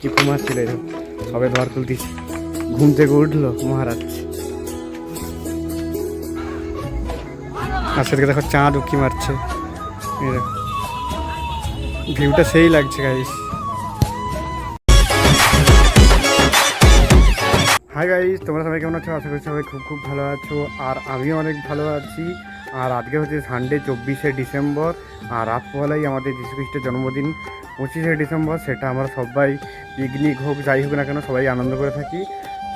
কি ঘুমাচ্ছিল এরকম। সবে ধর তুলতেছি ঘুম থেকে উঠল মহারাজ। আর দেখো চাঁদ উকি মারছে। ভিউটা সেই লাগছে গাইস হাই গাইস তোমরা সবাই কেমন আছো? আশা করি সবাই খুব খুব ভালো আছো। আর আমিও অনেক ভালো আছি। আর আজকে হচ্ছে সানডে চব্বিশে ডিসেম্বর আর রাতবেলাই আমাদের যীশু খ্রিস্টের জন্মদিন। পঁচিশে ডিসেম্বর, সেটা আমরা সবাই পিকনিক হোক, যাই হোক না কেন, সবাই আনন্দ করে থাকি।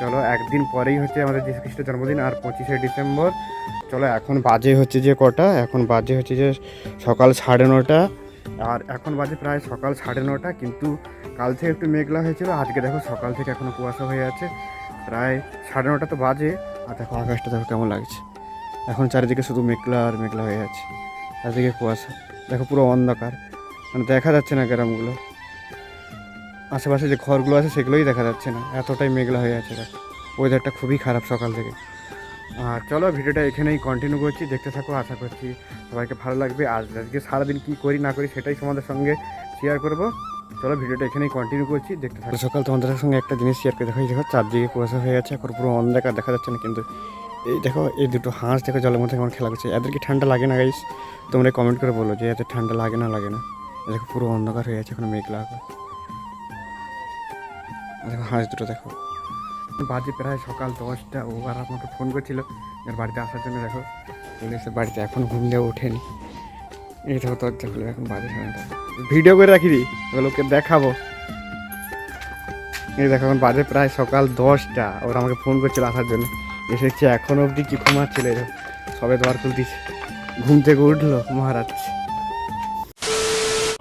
চলো, একদিন পরেই হচ্ছে আমাদের যীশু খ্রিস্টের জন্মদিন, আর পঁচিশে ডিসেম্বর। চলো, এখন বাজে হচ্ছে যে কটা? এখন বাজে হচ্ছে যে সকাল সাড়ে নটা। আর এখন বাজে প্রায় সকাল সাড়ে নটা, কিন্তু কাল থেকে একটু মেঘলা হয়েছিল। আজকে দেখো, সকাল থেকে এখনও কুয়াশা হয়ে আছে। প্রায় সাড়ে নটা তো বাজে। আর দেখো, আকাশটা দেখো কেমন লাগছে। এখন চারিদিকে শুধু মেঘলা আর মেঘলা হয়ে আছে। চারিদিকে কুয়াশা। দেখো, পুরো অন্ধকার। মানে দেখা যাচ্ছে না গ্রামগুলো। আশেপাশে যে ঘরগুলো আছে সেগুলোই দেখা যাচ্ছে না। এতটাই মেঘলা হয়ে আছে ওয়েদারটা খুবই খারাপ সকাল থেকে। আর চলো ভিডিওটা এখানেই কন্টিনিউ করছি। দেখতে থাকো, আশা করছি সবাইকে ভালো লাগবে। আর আজকে সারাদিন কী করি না করি সেটাই তোমাদের সঙ্গে শেয়ার করব। চলো ভিডিওটা এখানেই কন্টিনিউ করছি। দেখতে থাকো। সকাল তোমাদের সঙ্গে একটা জিনিস শেয়ার করে দেখো দেখো, চারদিকে কুয়াশা হয়ে গেছে। এখন পুরো অন্ধকার দেখা যাচ্ছে না, কিন্তু এই দেখো, এই দুটো হাঁস দেখো, জলের মধ্যে কেমন খেলা করছে। এদের কি ঠান্ডা লাগে না গাইস তোমরা কমেন্ট করে বলো যে এদের ঠান্ডা লাগে না লাগে না। দেখো পুরো অন্ধকার হয়ে গেছে, এখন মেঘলা আকাশ। দেখো হাঁস দুটো, দেখো। বাজে প্রায় সকাল দশটা, ও আর আমাকে ফোন করছিল এর বাড়িতে আসার জন্য, দেখো। চলে এসে বাড়িতে, এখন ঘুম দিয়ে ওঠেনি। এই দেখো, দরজা খুলে, এখন বাজে সাড়ে ভিডিও করে রাখি দি ওগুলোকে দেখাবো। এই দেখো, এখন বাজে প্রায় সকাল দশটা, ওরা আমাকে ফোন করছিল আসার জন্য। এসেছে এখন অবধি কি ঘুমাচ্ছিল এরকম সবে দোয়ার তুলতেছে ঘুম থেকে উঠল, মহারাজ।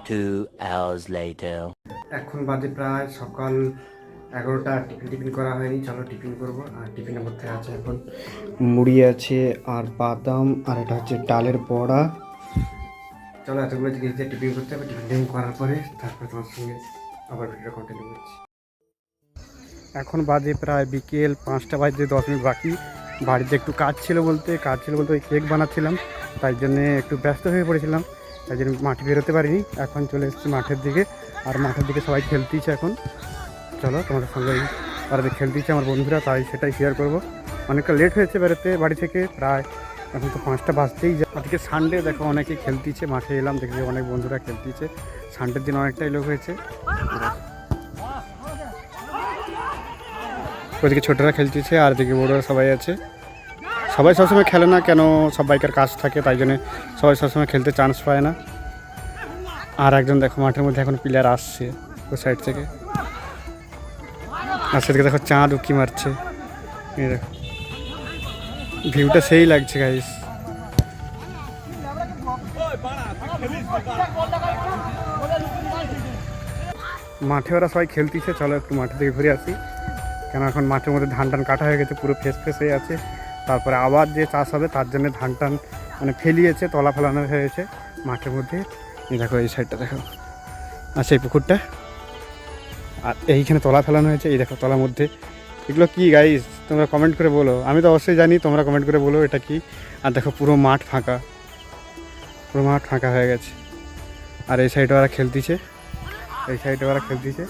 Two hours later. এখন বাজে প্রায় সকাল এগারোটা, টিফিন টিফিন করা হয়নি, চলো টিফিন করব। আর টিফিনের মধ্যে আছে এখন মুড়ি আছে, আর বাদাম, আর এটা হচ্ছে ডালের বড়া। চলো এতগুলো জিনিস দিয়ে টিফিন করতে হবে, টিফিন টিফিন করার পরে তারপরে তোমার সঙ্গে আবার ভিডিও কন্টিনিউ করছি। এখন বাজে প্রায় বিকেল পাঁচটা বাজে দশ মিনিট বাকি। বাড়িতে একটু কাজ ছিল বলতে, কাজ ছিল বলতে ওই কেক বানাচ্ছিলাম, তাই জন্যে একটু ব্যস্ত হয়ে পড়েছিলাম। তাই জন্য মাঠে বেরোতে পারিনি। এখন চলে এসেছি মাঠের দিকে। আর মাঠের দিকে সবাই খেলতেইছে এখন। চলো, তোমাদের সঙ্গে বাড়িতে খেলতেইছে আমার বন্ধুরা, তাই সেটাই শেয়ার করব। অনেকটা লেট হয়েছে বেরোতে বাড়ি থেকে, প্রায় এখন তো পাঁচটা বাজতেই যায় আজকে সানডে দেখো অনেকে খেলতেইছে, মাঠে এলাম দেখি অনেক বন্ধুরা খেলতেইছে। সানডের দিন অনেকটাই লোক হয়েছে। ওদিকে ছোটরা খেলতেছে আর এদিকে বড়রা সবাই আছে। সবাই সবসময় খেলে না কেন সবাইকার কাজ থাকে, তাই জন্য সবাই সবসময় খেলতে চান্স পায় না। আর একজন দেখো মাঠের মধ্যে এখন প্লেয়ার আসছে, ওই সাইড থেকে। আর সেদিকে দেখো চাঁদ উকি মারছে। দেখো। ভিউটা সেই লাগছে গাইস মাঠে ওরা সবাই খেলতেছে, চলো একটু মাঠের থেকে ঘুরে আসি। কেন এখন মাঠের মধ্যে ধান টান কাটা হয়ে গেছে, পুরো ফেস ফেস হয়ে আছে। তারপরে আবার যে চাষ হবে তার জন্য ধান টান মানে ফেলিয়েছে, তলা ফেলানো হয়েছে মাঠের মধ্যে। দেখো, এই সাইডটা দেখো। আচ্ছা এই পুকুরটা। আর এইখানে তলা ফেলানো হয়েছে, এই দেখো তলার মধ্যে। এগুলো কি গাইস তোমরা কমেন্ট করে বলো। আমি তো অবশ্যই জানি, তোমরা কমেন্ট করে বলো এটা কি। আর দেখো, পুরো মাঠ ফাঁকা। পুরো মাঠ ফাঁকা হয়ে গেছে। আর এই সাইডে ওরা খেলতেছে। এই সাইডে ওরা খেলতেছে।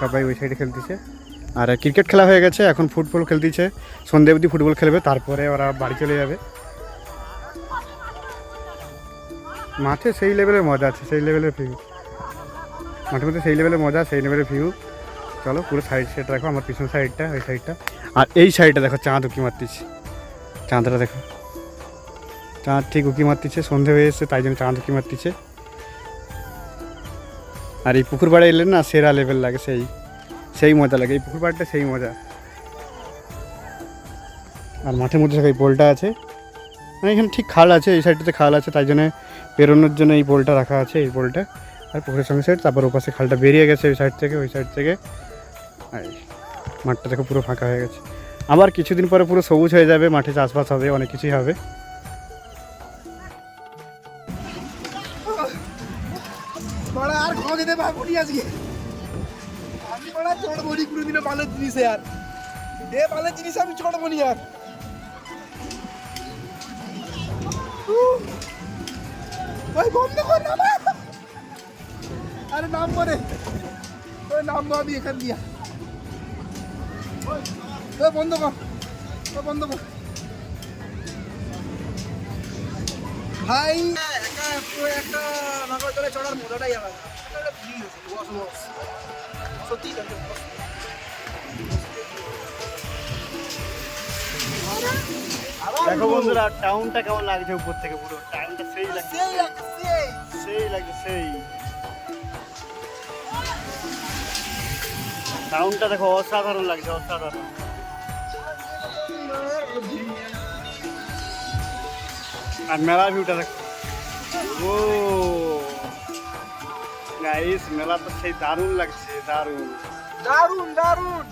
সবাই ওই সাইডে খেলতেছে। আর ক্রিকেট খেলা হয়ে গেছে, এখন ফুটবল খেলতেছে। সন্ধে অবধি ফুটবল খেলবে, তারপরে ওরা বাড়ি চলে যাবে। মাঠে সেই লেভেলের মজা আছে, সেই লেভেলের ভিউ মাঠের মধ্যে সেই লেভেলের মজা, সেই লেভেলের ভিউ চলো, পুরো সাইড সেট রাখো, আমার পিছন সাইডটা ওই সাইডটা আর এই সাইডটা দেখো, চাঁদ উঁকি মারতেছে। চাঁদটা দেখো। চাঁদ ঠিক উঁকি মারতেছে, সন্ধে হয়ে এসছে, তাই জন্য চাঁদ উঁকি মারতেছে। আর এই পুকুর পাড়ে এলে না, সেরা লেভেল লাগে, সেই। সেই মজা লাগে, এই পুকুর পাড়টা সেই মজা। আর মাঠের মধ্যে এই পোলটা আছে। মানে এখানে ঠিক খাল আছে, এই সাইডটাতে খাল আছে, তাই জন্য বেরোনোর জন্য এই পোলটা রাখা আছে, এই পোলটা। আর পুকুরের সঙ্গে সাইড তারপর ওপাশে খালটা বেরিয়ে গেছে ওই সাইড থেকে, ওই সাইড থেকে। আর মাঠটা দেখো পুরো ফাঁকা হয়ে গেছে। আবার কিছুদিন পরে পুরো সবুজ হয়ে যাবে, মাঠে চাষবাস হবে, অনেক কিছুই হবে। আর খাওয়া যেতে পারব আজকে। আমি বড়া চড়বো নি কোনোদিনও ভালো জিনিসে আর। এ ভালো জিনিস আমি চড়বো নি আর। ওই বন্ধ কর না আরে নাম করে ওই নামবো আমি এখান দিয়া। ওই বন্ধ কর। ওই বন্ধ কর। ভাই। একা একটা নাগরদোলায় চড়ার মজাটাই আলাদা। এটা দেখো। বন্ধুরা টাউনটা কেমন লাগছে উপর থেকে পুরো? টাউনটা সেই লাগছে। সেই লাগছে, সেই। সেই লাগছে সেই। টাউনটা দেখো অসাধারণ লাগছে অসাধারণ। আর মেলা ভিউটা দেখো। ও। গাইস মেলা তো সেই দারুণ লাগছে দারুণ। দারুণ দারুণ